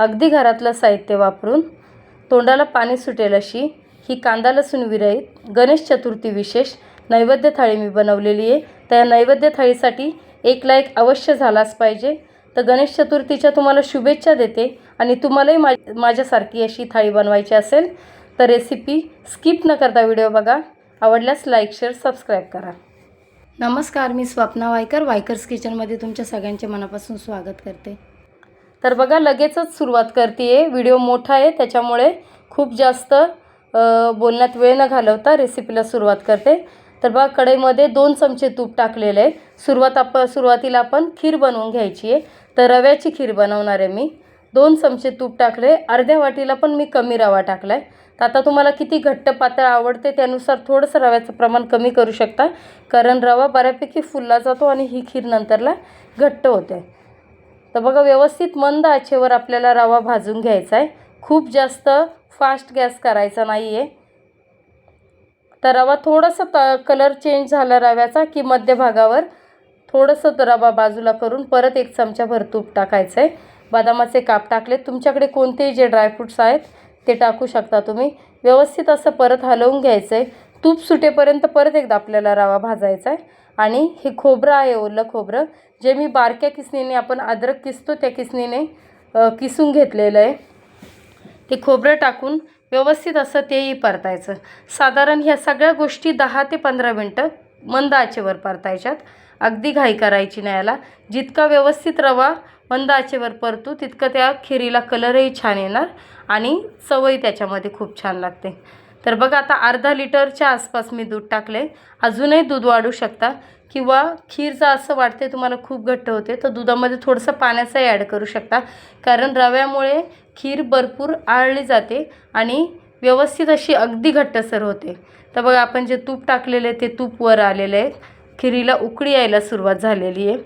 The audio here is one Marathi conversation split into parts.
अगदी घरातलं साहित्य वापरून तोंडाला पाणी सुटेल अशी ही कांदा लसूण विरहित गणेश चतुर्थी विशेष नैवेद्य थाळी मी बनवलेली आहे. त्या नैवेद्य थाळीसाठी एक लाईक अवश्य झालाच पाहिजे. तर गणेश चतुर्थीच्या तुम्हाला शुभेच्छा देते आणि तुम्हालाही मा माझ्यासारखी अशी थाळी बनवायची असेल तर रेसिपी स्किप न करता व्हिडिओ बघा. आवडल्यास लाईक शेअर सबस्क्राईब करा. नमस्कार मी स्वप्ना वायकर. वायकर्स किचनमध्ये तुमच्या सगळ्यांचे मनापासून स्वागत करते. तर बघा लगेचच सुरुवात करते आहे व्हिडिओ मोठा आहे त्याच्यामुळे खूप जास्त बोलण्यात वेळ न घालवता रेसिपीला सुरुवात करते. तर बघा कढईमध्ये दोन चमचे तूप टाकलेले आहे. सुरुवात आप सुरुवातीला आपण खीर बनवून घ्यायची आहे. तर रव्याची खीर बनवणार आहे मी. दोन चमचे तूप टाकले अर्ध्या वाटीला पण मी कमी रवा टाकला आहे. तर आता तुम्हाला किती घट्ट पातळ आवडते त्यानुसार थोडंसं रव्याचं प्रमाण कमी करू शकता. कारण रवा बऱ्यापैकी फुलला जातो आणि ही खीर नंतरला घट्ट होते. तर बघा व्यवस्थित मंद आचेवर आपल्याला रवा भाजून घ्यायचा आहे. खूप जास्त फास्ट गॅस करायचा नाही आहे तर रवा थोडासा त कलर चेंज झाला रव्याचा की मध्यभागावर थोडंसं रवा बाजूला करून परत एक चमचाभर तूप टाकायचं आहे बदामाचे काप टाकले तुमच्याकडे कोणतेही जे ड्रायफ्रूट्स आहेत ते टाकू शकता तुम्ही. व्यवस्थित असं परत हलवून घ्यायचं आहे तूप सुटेपर्यंत परत एकदा आपल्याला रवा भाजायचा आहे आणि हे खोबरं आहे ओलं खोबरं. जे मी बारक्या किसणीने आपण अद्रक किसतो त्या किसणीने किसून घेतलेलं आहे. ते खोबरं टाकून व्यवस्थित असं तेही परतायचं. साधारण ह्या सगळ्या गोष्टी दहा ते पंधरा मिनटं मंद आचेवर परतायच्यात. अगदी घाई करायची नाही याला. जितका व्यवस्थित रवा मंद आचेवर परतू तितकं त्या खिरीला कलरही छान येणार आणि चवही त्याच्यामध्ये खूप छान लागते. तर बघा आता अर्धा लिटरच्या आसपास मी दूध टाकले अजूनही दूध वाढू शकता. किंवा खीर जर असं वाटते तुम्हाला खूप घट्ट होते तर दुधामध्ये थोडंसं पाण्याचाही ॲड करू शकता. कारण रव्यामुळे खीर भरपूर आळली जाते आणि व्यवस्थित अशी अगदी घट्टसर होते. तर बघा आपण जे तूप टाकलेले ते तूप वर आलेले आहे. खिरीला उकळी यायला सुरुवात झालेली आहे.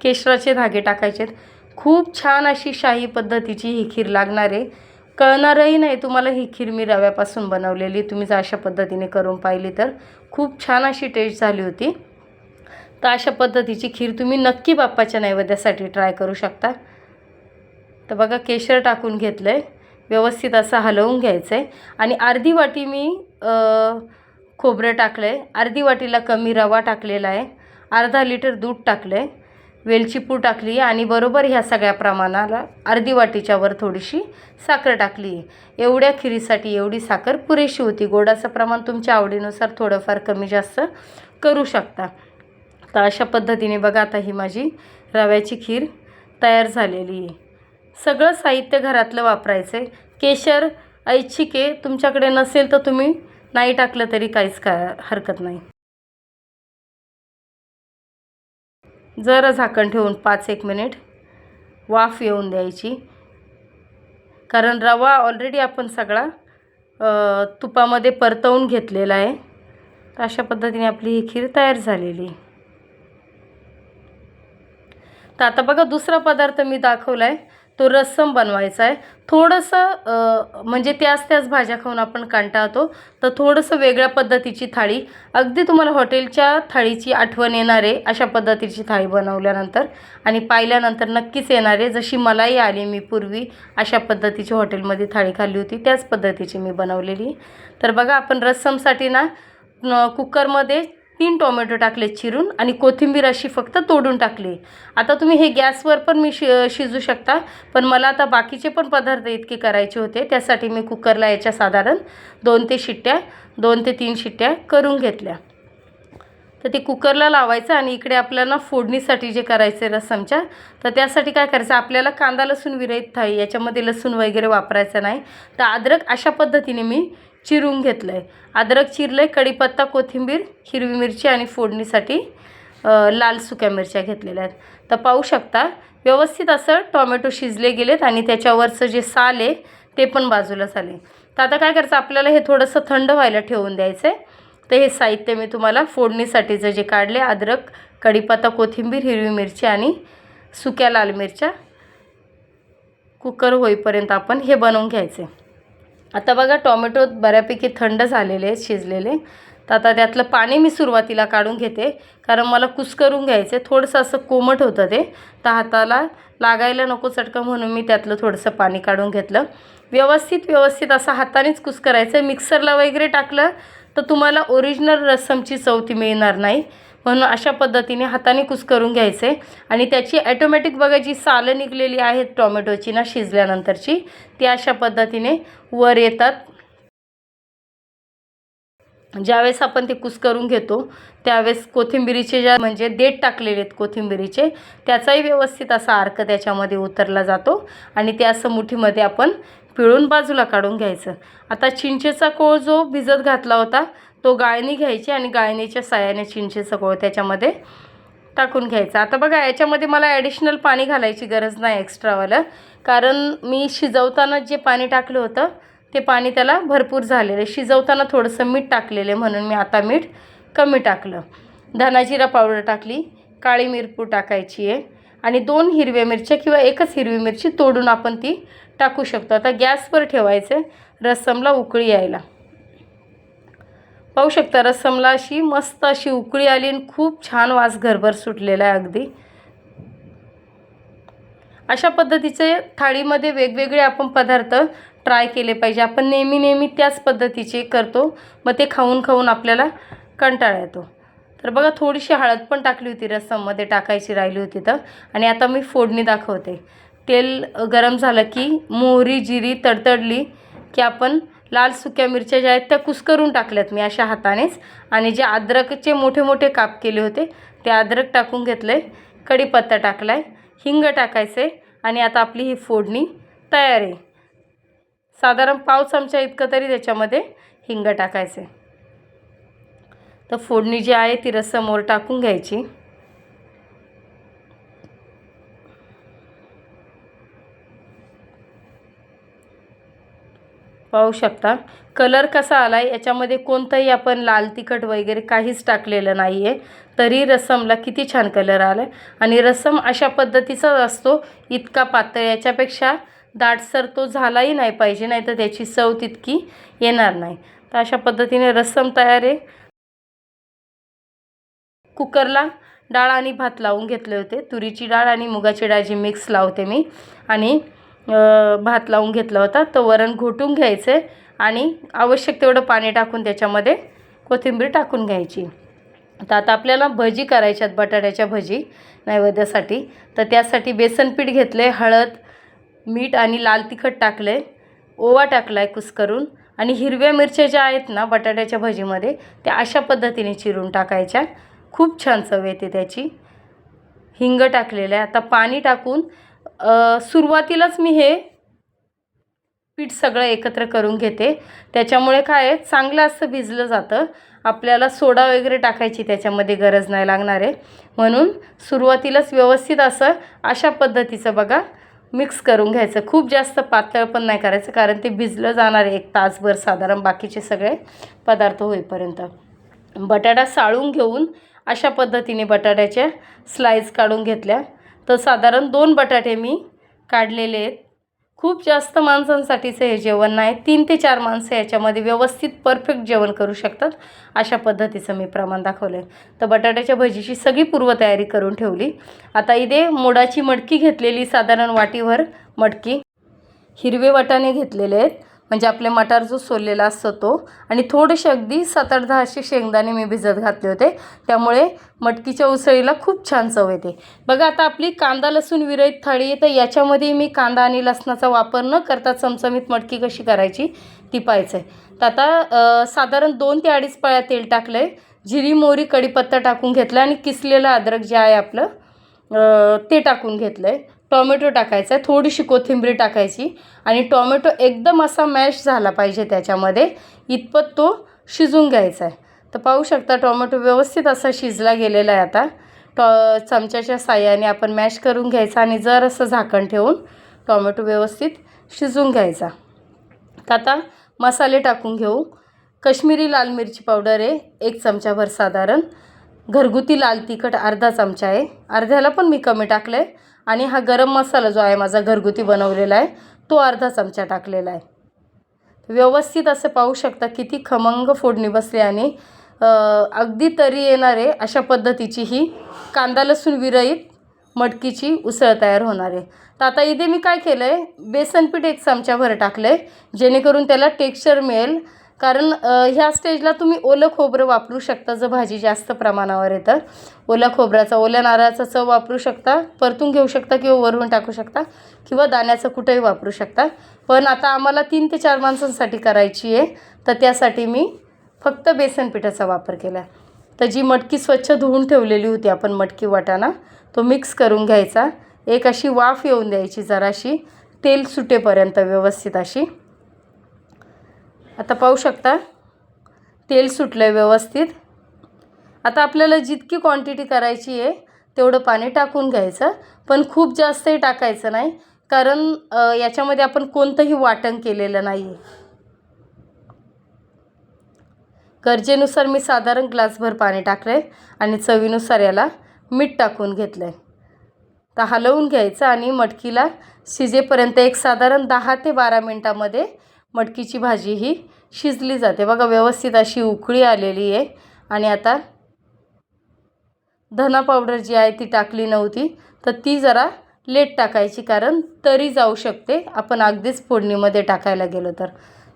केशराचे धागे टाकायचे खूप छान अशी शाही पद्धतीची ही खीर लागणार आहे. कळणारही नाही तुम्हाला ही खीर मी रव्यापासून बनवलेली. तुम्ही जर अशा पद्धतीने करून पाहिली तर खूप छान अशी टेस्ट झाली होती. तर अशा पद्धतीची खीर तुम्ही नक्की बाप्पाच्या नैवेद्यासाठी ट्राय करू शकता. तर बघा केशर टाकून घेतलं आहे व्यवस्थित असं हलवून घ्यायचं आहे आणि अर्धी वाटी मी खोबरं टाकलं आहे अर्धी वाटीला कमी रवा टाकलेला आहे. अर्धा लिटर दूध टाकलं आहे वेलची पूड टाकली आणि बरोबर ह्या सगळ्या प्रमाणाला अर्धी वाटीच्यावर थोडीशी साखर टाकली आहे. एवढ्या खिरीसाठी एवढी साखर पुरेशी होती. गोडाचं प्रमाण तुमच्या आवडीनुसार थोडंफार कमी जास्त करू शकता. तर अशा पद्धतीने बघा आता ही माझी रव्याची खीर तयार झालेली आहे. सगळं साहित्य घरातलं वापरायचं आहे केशर ऐच्छिक आहे तुमच्याकडे नसेल तर तुम्ही नाही टाकलं तरी काहीच का हरकत नाही. जरा झाकण ठेवून पाच एक मिनिट वाफ येऊन द्यायची. कारण रवा ऑलरेडी आपण सगळा तुपामध्ये परतवून घेतलेला आहे. तर अशा पद्धतीने आपली ही खीर तयार झालेली आहे. तर आता बघा दुसरा पदार्थ मी दाखवला आहे तो रस्सम बनवायचा आहे. थोडंसं म्हणजे त्याच त्याच भाज्या खाऊन आपण कंटाळतो तर थोडंसं वेगळ्या पद्धतीची थाळी. अगदी तुम्हाला हॉटेलच्या थाळीची आठवण येणार आहे अशा पद्धतीची थाळी बनवल्यानंतर. आणि पाहिल्यानंतर नक्कीच येणार आहे जशी मलाही आली मी पूर्वी अशा पद्धतीची हॉटेलमध्ये थाळी खाल्ली होती त्याच पद्धतीची मी बनवलेली. तर बघा आपण रस्समसाठी ना कुकरमध्ये तीन टोमॅटो टाकले चिरून आणि कोथिंबीर अशी फक्त तोडून टाकली. आता तुम्ही हे गॅसवर पण मी शि शिजू शकता पण मला आता बाकीचे पण पदार्थ इतके करायचे होते त्यासाठी मी कुकरला याच्या साधारण दोन ते शिट्ट्या दोन ते तीन शिट्ट्या करून घेतल्या. तर ते कुकरला लावायचं आणि इकडे आपल्याला फोडणीसाठी जे करायचं आहे तर त्यासाठी काय करायचं आपल्याला कांदा लसूण विरहित थाळी याच्यामध्ये लसूण वगैरे वापरायचं नाही. तर अद्रक अशा पद्धतीने मी चिरून घेतलं आहे अद्रक चिरलं आहे कढीपत्ता कोथिंबीर हिरवी मिरची आणि फोडणीसाठी लाल सुक्या मिरच्या घेतलेल्या आहेत. तर पाहू शकता व्यवस्थित असं टोमॅटो शिजले गेलेत आणि त्याच्यावरचं जे साल आहे ते पण बाजूला झाले. तर आता काय करायचं आपल्याला हे थोडंसं थंड व्हायला ठेवून द्यायचं आहे तर हे साहित्य मी तुम्हाला फोडणीसाठीचं जे काढले अद्रक कढीपत्ता कोथिंबीर हिरवी मिरची आणि सुक्या लाल मिरच्या कुकर होईपर्यंत आपण हे बनवून घ्यायचे. आता बघा टॉमॅटो बऱ्यापैकी थंड झालेले आहेत शिजलेले. तर आता त्यातलं पाणी मी सुरुवातीला काढून घेते. कारण मला कुस्करून घ्यायचं आहे थोडंसं असं कोमट होतं ते. तर हाताला लागायला नको चटकं म्हणून मी त्यातलं थोडंसं पाणी काढून घेतलं. व्यवस्थित व्यवस्थित असं हातानेच कुस्करायचं. मिक्सरला वगैरे टाकलं तर तुम्हाला ओरिजिनल रस्समची चव ती मिळणार नाही. म्हणून अशा पद्धतीने हाताने कुस्करून घ्यायचे. आणि त्याची ॲटोमॅटिक बघा जी सालं निघलेली आहेत टॉमॅटोची ना शिजल्यानंतरची ती अशा पद्धतीने वर येतात. ज्यावेळेस आपण ते कुस्करून घेतो त्यावेळेस कोथिंबिरीचे ज्या म्हणजे देठ टाकलेले आहेत कोथिंबिरीचे त्याचाही व्यवस्थित असा अर्क त्याच्यामध्ये उतरला जातो. आणि ते असं मुठीमध्ये आपण पिळून बाजूला काढून घ्यायचं. आता चिंचेचा कोळ जो भिजत घातला होता तो गाळणी घ्यायची आणि गाळणीच्या साह्याने चिंचे सगळं त्याच्यामध्ये टाकून घ्यायचा. आता बघा याच्यामध्ये मला ॲडिशनल पाणी घालायची गरज नाही एक्स्ट्रावालं कारण मी शिजवताना जे पाणी टाकलं होतं ते पाणी त्याला भरपूर झालेलं आहे. शिजवताना थोडंसं मीठ टाकलेलं आहे म्हणून मी आता मीठ कमी टाकलं. धनाजिरा पावडर टाकली काळी मिरपूर टाकायची आहे आणि दोन हिरव्या मिरच्या किंवा एकच हिरवी मिरची तोडून आपण ती टाकू शकतो. आता गॅसवर ठेवायचं रसमला उकळी यायला. पाहू शकता रस्समला अशी मस्त अशी उकळी आली आणि खूप छान वास घरभर सुटलेला आहे अगदी. अशा पद्धतीचे थाळीमध्ये वेगवेगळे आपण पदार्थ ट्राय केले पाहिजे. आपण नेहमी नेहमी त्याच पद्धतीचे करतो. मग ते खाऊन खाऊन आपल्याला कंटाळा येतो. तर बघा थोडीशी हळद पण टाकली होती रस्सममध्ये टाकायची राहिली होती तर. आणि आता मी फोडणी दाखवते. तेल गरम झालं की मोहरी जिरी तडतडली की आपण लाल सुक्या मिरच्या ज्या आहेत त्या कुस्करून टाकल्यात मी अशा हातानेच. आणि जे अद्रकचे मोठे मोठे काप केले होते ते अद्रक टाकून घेतलं आहे कढीपत्ता टाकला आहे हिंग टाकायचं आहे आणि आता आपली ही फोडणी तयार आहे. साधारण पाव चमचा इतकं तरी त्याच्यामध्ये हिंग टाकायचं आहे तर फोडणी जी आहे ती रस्समोर टाकून घ्यायची. पाहू शकता. कलर कसा आला आहे याच्यामध्ये कोणतंही आपण लाल तिखट वगैरे काहीच टाकलेलं नाही आहे तरी रसमला किती छान कलर आला आहे आणि रसम अशा पद्धतीचाच असतो इतका पातळ. याच्यापेक्षा दाटसर तो झालाही नाही पाहिजे नाही तर त्याची चव तितकी येणार नाही. तर अशा पद्धतीने रस्सम तयार आहे. कुकरला डाळ आणि भात लावून घेतले होते. तुरीची डाळ आणि मुगाची डाळ जी मिक्स लावते मी. आणि भात लावून घेतला होता. तर वरण घोटून घ्यायचं आहे आणि आवश्यक तेवढं पाणी टाकून त्याच्यामध्ये कोथिंबीर टाकून घ्यायची. तर आता आपल्याला भजी करायच्यात बटाट्याच्या भजी नैवेद्यासाठी. तर त्यासाठी बेसन पीठ घेतलं आहे हळद मीठ आणि लाल तिखट टाकले ओवा टाकला आहे कुस्करून आणि हिरव्या मिरच्या ज्या आहेत ना बटाट्याच्या भजीमध्ये त्या अशा पद्धतीने चिरून टाकायच्या. खूप छान चव येते त्याची. हिंग टाकलेलं आहे. आता पाणी टाकून सुरुवातीलाच मी हे पीठ सगळं एकत्र करून घेते. त्याच्यामुळे काय आहे चांगलं असं भिजलं जातं. आपल्याला सोडा वगैरे टाकायची त्याच्यामध्ये गरज नाही लागणार आहे. म्हणून सुरुवातीलाच व्यवस्थित असं अशा पद्धतीचं बघा मिक्स करून घ्यायचं. खूप जास्त पातळ पण नाही करायचं कारण ते भिजलं जाणार आहे एक तासभर साधारण बाकीचे सगळे पदार्थ होईपर्यंत. बटाटा साळून घेऊन अशा पद्धतीने बटाट्याच्या स्लाईस काढून घेतल्या. तर साधारण दोन बटाटे मी काढलेले आहेत. खूप जास्त माणसांसाठीचं हे जेवण नाही. तीन ते चार माणसं याच्यामध्ये व्यवस्थित परफेक्ट जेवण करू शकतात अशा पद्धतीचं मी प्रमाण दाखवलं आहे तर बटाट्याच्या भजीची सगळी पूर्वतयारी करून ठेवली. आता इथे मोडाची मटकी घेतलेली साधारण वाटीवर मटकी हिरवे वाटाणे घेतलेले आहेत. म्हणजे आपले मटार जो सोललेला असतो तो. आणि थोडेसे अगदी सात आठ दहा असे शेंगदाणे मी भिजत घातले होते. त्यामुळे मटकीच्या उसळीला खूप छान चव येते. बघा आता आपली कांदा लसूण विरहित थाळी आहे. तर याच्यामध्ये मी कांदा आणि लसणाचा वापर न करता चमचमीत मटकी कशी करायची ती पाहायचं आहे तर आता साधारण दोन ते अडीच पळ्या तेल टाकलं आहे जिरी मोहरी कढीपत्ता टाकून घेतला आणि किसलेलं अद्रक जे आहे आपलं ते टाकून घेतलं आहे टॉमॅटो टाकायचा आहे थोडीशी कोथिंबीर टाकायची आणि टॉमॅटो एकदम असा मॅश झाला पाहिजे त्याच्यामध्ये इतपत तो शिजून घ्यायचा आहे. तर पाहू शकता टॉमॅटो व्यवस्थित असा शिजला गेलेला आहे आता. टॉ चमच्याच्या साह्याने आपण मॅश करून घ्यायचा आणि जर असं झाकण ठेवून टॉमॅटो व्यवस्थित शिजून घ्यायचा. तर आता मसाले टाकून घेऊ. कश्मीरी लाल मिरची पावडर आहे एक चमचाभर साधारण. घरगुती लाल तिखट अर्धा चमचा आहे. अर्ध्याला पण मी कमी टाकलं आहे आणि हा गरम मसाला जो आहे माझा घरगुती बनवलेला आहे तो अर्धा चमचा टाकलेला आहे. व्यवस्थित असं पाहू शकता किती खमंग फोडणी बसली आणि अगदी तरी येणारे अशा पद्धतीची ही कांदा लसूण विरहित मटकीची उसळ तयार होणार आहे. तर आता इथे मी काय केलं आहे बेसन पीठ एक चमच्याभर टाकलं आहे जेणेकरून त्याला टेक्स्चर मिळेल. कारण ह्या स्टेजला तुम्ही ओलं खोबरं वापरू शकता जर भाजी जास्त प्रमाणावर येतं ओल्या खोबऱ्याचा ओल्या नारळाचा चव वापरू शकता परतून घेऊ शकता किंवा वरून टाकू शकता किंवा दाण्याचं कुठंही वापरू शकता. पण आता आम्हाला तीन ते चार माणसांसाठी करायची आहे तर त्यासाठी मी फक्त बेसन पिठाचा वापर केला. तर जी मटकी स्वच्छ धुवून ठेवलेली होती आपण मटकी वाटाणा तो मिक्स करून घ्यायचा. एक अशी वाफ येऊन द्यायची जराशी तेल सुटेपर्यंत व्यवस्थित अशी. आता पाहू शकता. तेल सुटलं आहे व्यवस्थित. आता आपल्याला जितकी क्वांटिटी करायची आहे तेवढं पाणी टाकून घ्यायचं. पण खूप जास्तही टाकायचं नाही. कारण याच्यामध्ये आपण कोणतंही वाटण केलेलं नाही गरजेनुसार मी साधारण ग्लासभर पाणी टाकलं आहे आणि चवीनुसार याला मीठ टाकून घेतलं आहे तर हलवून घ्यायचं आणि मटकीला शिजेपर्यंत एक साधारण दहा ते बारा मिनटामध्ये मटकीची भाजी ही शिजली जाते. बघा व्यवस्थित अशी उकळी आलेली आहे. आणि आता धना पावडर जी आहे ती टाकली नव्हती तर ती जरा लेट टाकायची कारण तरी जाऊ शकते. आपण अगदीच फोडणीमध्ये टाकायला गेलो तर.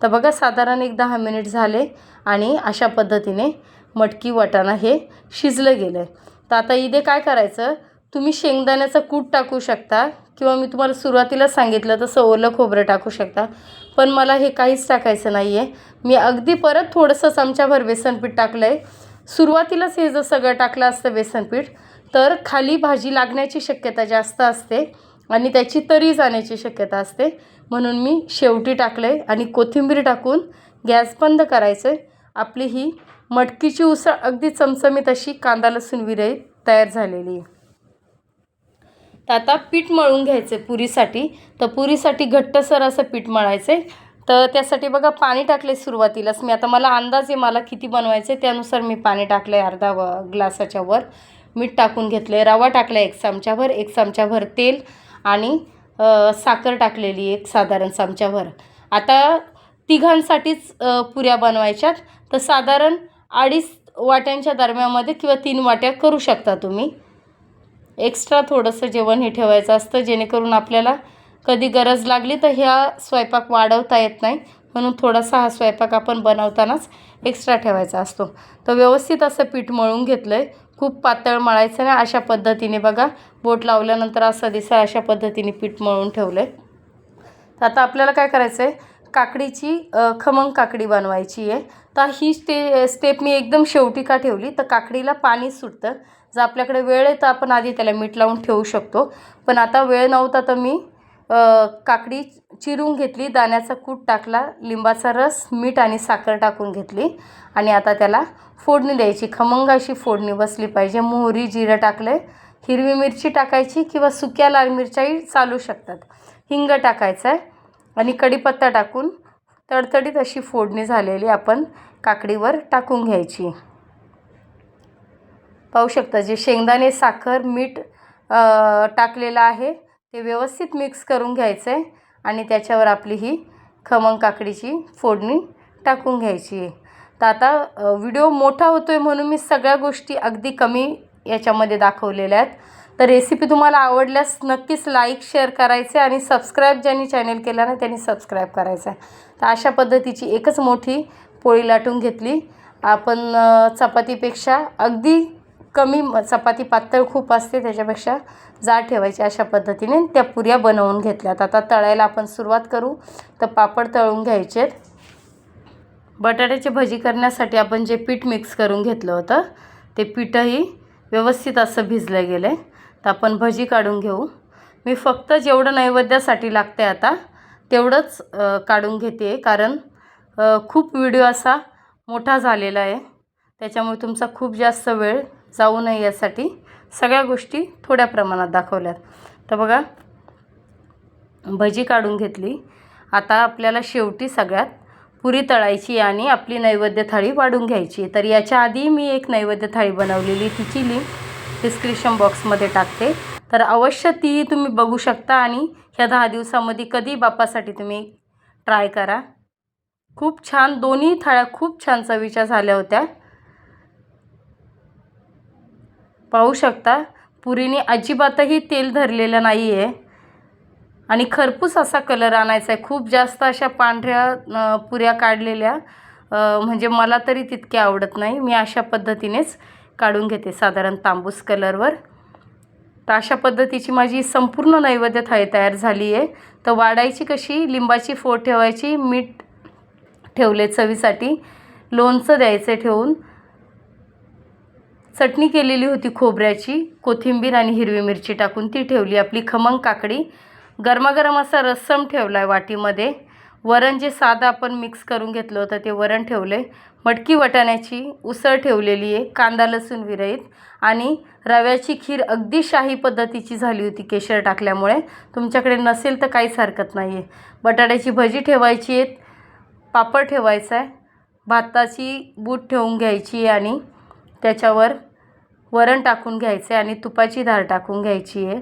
तर बघा साधारण एक दहा मिनिट झाले आणि अशा पद्धतीने मटकी वाटाणा हे शिजलं गेलं आहे तर आता इथे काय करायचं? तुम्ही शेंगदाण्याचं कूट टाकू शकता किंवा मी तुम्हाला सुरुवातीला सांगितलं तसं ओलं खोबरं टाकू शकता. पण मला हे काहीच टाकायचं नाही आहे मी अगदी परत थोडंसं चमच्याभर बेसनपीठ टाकलं आहे सुरुवातीलाच हे जर सगळं टाकलं असतं बेसनपीठ तर खाली भाजी लागण्याची शक्यता जास्त असते आणि त्याची तरी जाण्याची शक्यता असते. म्हणून मी शेवटी टाकलं आहे आणि कोथिंबीर टाकून गॅस बंद करायचं आहे आपली ही मटकीची उसळ अगदी चमचमीत अशी कांदा लसूण विरही तयार झालेली आहे. तर आता पीठ मळून घ्यायचं आहे पुरीसाठी. तर पुरीसाठी घट्टसर असं पीठ मळायचं. आहे तर त्यासाठी बघा पाणी टाकले सुरुवातीलाच. मी आता मला अंदाज आहे मला किती बनवायचं आहे त्यानुसार मी पाणी टाकलं आहे अर्धा व ग्लासाच्या वर. मीठ टाकून घेतलं आहे रवा टाकला एक चमच्याभर एक चमच्याभर तेल आणि साखर टाकलेली एक साधारण चमच्याभर आता तिघांसाठीच पुऱ्या बनवायच्यात. तर साधारण अडीच वाट्यांच्या दरम्यामध्ये किंवा तीन वाट्या करू शकता तुम्ही. एक्स्ट्रा थोडंसं जेवण हे ठेवायचं असतं जेणेकरून आपल्याला कधी गरज लागली तर ह्या स्वयंपाक वाढवता येत नाही. म्हणून थोडासा हा स्वयंपाक आपण बनवतानाच एक्स्ट्रा ठेवायचा असतो. तर व्यवस्थित असं पीठ मळून घेतलं आहे खूप पातळ मळायचं नाही अशा पद्धतीने बघा. बोट लावल्यानंतर असं दिसा अशा पद्धतीने पीठ मळून ठेवलं आहे तर आता आपल्याला काय करायचं आहे काकडीची खमंग काकडी बनवायची आहे. तर ही स्टे स्टेप मी एकदम शेवटी का ठेवली? तर काकडीला पाणी सुटतं. जर आपल्याकडे वेळ आहे तर आपण आधी त्याला मीठ लावून ठेवू शकतो. पण आता वेळ नव्हता तर मी काकडी चिरून घेतली. दाण्याचा कूट टाकला. लिंबाचा रस मीठ आणि साखर टाकून घेतली. आणि आता त्याला फोडणी द्यायची. खमंग अशी फोडणी बसली पाहिजे. मोहरी जिरं टाकलं आहे हिरवी मिरची टाकायची किंवा सुक्या लाल मिरच्याही चालू शकतात. हिंग टाकायचं आहे आणि कढीपत्ता टाकून तडतडीत अशी फोडणी झालेली आपण काकडीवर टाकून घ्यायची. पाहू शकता जे शेंगदाणे साखर मीठ टाकलेलं आहे ते व्यवस्थित मिक्स करून घ्यायचं आहे आणि त्याच्यावर आपली ही खमंग काकडीची फोडणी टाकून घ्यायची. आहे तर आता व्हिडिओ मोठा होतो आहे म्हणून मी सगळ्या गोष्टी अगदी कमी याच्यामध्ये दाखवलेल्या आहेत. तर रेसिपी तुम्हाला आवडल्यास नक्कीच लाईक शेअर करायचे आणि सबस्क्राईब ज्यांनी चॅनल केला ना त्यांनी सबस्क्राईब करायचं आहे. तर अशा पद्धतीची एकच मोठी पोळी लाटून घेतली. आपण चपातीपेक्षा अगदी कमी म- चपाती पातळ खूप असते त्याच्यापेक्षा जाड ठेवायची अशा पद्धतीने. त्या पुऱ्या बनवून घेतल्यात. आता तळायला आपण सुरुवात करू. तर पापड तळून घ्यायचे बटाट्याची भजी करण्यासाठी आपण जे पीठ मिक्स करून घेतलं होतं ते पीठही व्यवस्थित असं भिजलं गेलं आहे तर आपण भजी काढून घेऊ. मी फक्त जेवढं नैवेद्यासाठी लागते आता तेवढंच काढून घेते कारण खूप व्हिडिओ असा मोठा झालेला आहे. त्याच्यामुळे तुमचा खूप जास्त वेळ जाऊ नये यासाठी सगळ्या गोष्टी थोड्या प्रमाणात दाखवल्यात. तर बघा भजी काढून घेतली. आता आपल्याला शेवटी सगळ्यात पुरी तळायची आणि आपली नैवेद्य थाळी वाढून घ्यायची. तर याच्या आधी मी एक नैवेद्य थाळी बनवलेली. तिची लिंक डिस्क्रिप्शन बॉक्समध्ये टाकते. तर अवश्य ती तुम्ही बघू शकता आणि ह्या दहा दिवसामध्ये कधी बापासाठी तुम्ही ट्राय करा. खूप छान दोन्ही थाळ्या खूप छान चवीच्या झाल्या होत्या. पाहू शकता पुरीने अजिबातही तेल धरलेलं नाही आहे आणि खरपूस असा कलर आणायचा आहे खूप जास्त अशा पांढऱ्या पुऱ्या काढलेल्या म्हणजे मला तरी तितके आवडत नाही. मी अशा पद्धतीनेच काढून घेते साधारण तांबूस कलरवर. तर अशा पद्धतीची माझी संपूर्ण नैवेद्य थाळी तयार झाली आहे. तर वाढायची कशी? लिंबाची फोड ठेवायची मीठ ठेवले चवीसाठी लोणचं द्यायचं ठेवून. चटणी केलेली होती खोबऱ्याची कोथिंबीर आणि हिरवी मिरची टाकून ती ठेवली. आपली खमंग काकडी. गरमागरम असा रस्सम ठेवला आहे वाटीमध्ये. वरण जे साधं आपण मिक्स करून घेतलं होतं ते वरण ठेवले मटकी वटाण्याची उसळ ठेवलेली आहे कांदा लसूण विरहित आणि रव्याची खीर अगदी शाही पद्धतीची झाली होती केशर टाकल्यामुळे. तुमच्याकडे नसेल तर काहीच हरकत नाही आहे बटाट्याची भजी ठेवायची आहेत पापड ठेवायचा आहे भाताची बूट ठेवून घ्यायची आहे आणि त्याच्यावर वरण टाकून घ्यायचे आणि तुपाची धार टाकून घ्यायची आहे.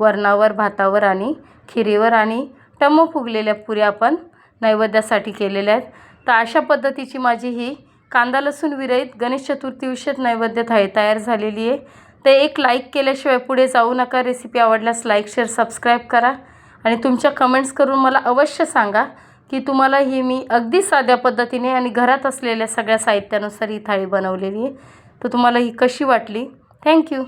वरणावर भातावर आणि खिरीवर आणि टम्म फुगलेल्या पुऱ्या आपण नैवेद्यासाठी केलेल्या आहेत. तर अशा पद्धतीची माझी ही कांदा लसूण विरहित गणेश चतुर्थी विषयक नैवेद्य थाळी तयार झालेली आहे. ते एक लाईक केल्याशिवाय पुढे जाऊ नका. रेसिपी आवडल्यास लाईक शेअर सबस्क्राईब करा. आणि तुमच्या कमेंट्स करून मला अवश्य सांगा की तुम्हाला ही मी अगदी साध्या पद्धतीने आणि घरात असलेल्या सगळ्या साहित्यानुसार ही थाळी बनवलेली आहे. तर तुम्हाला ही कशी वाटली? थँक्यू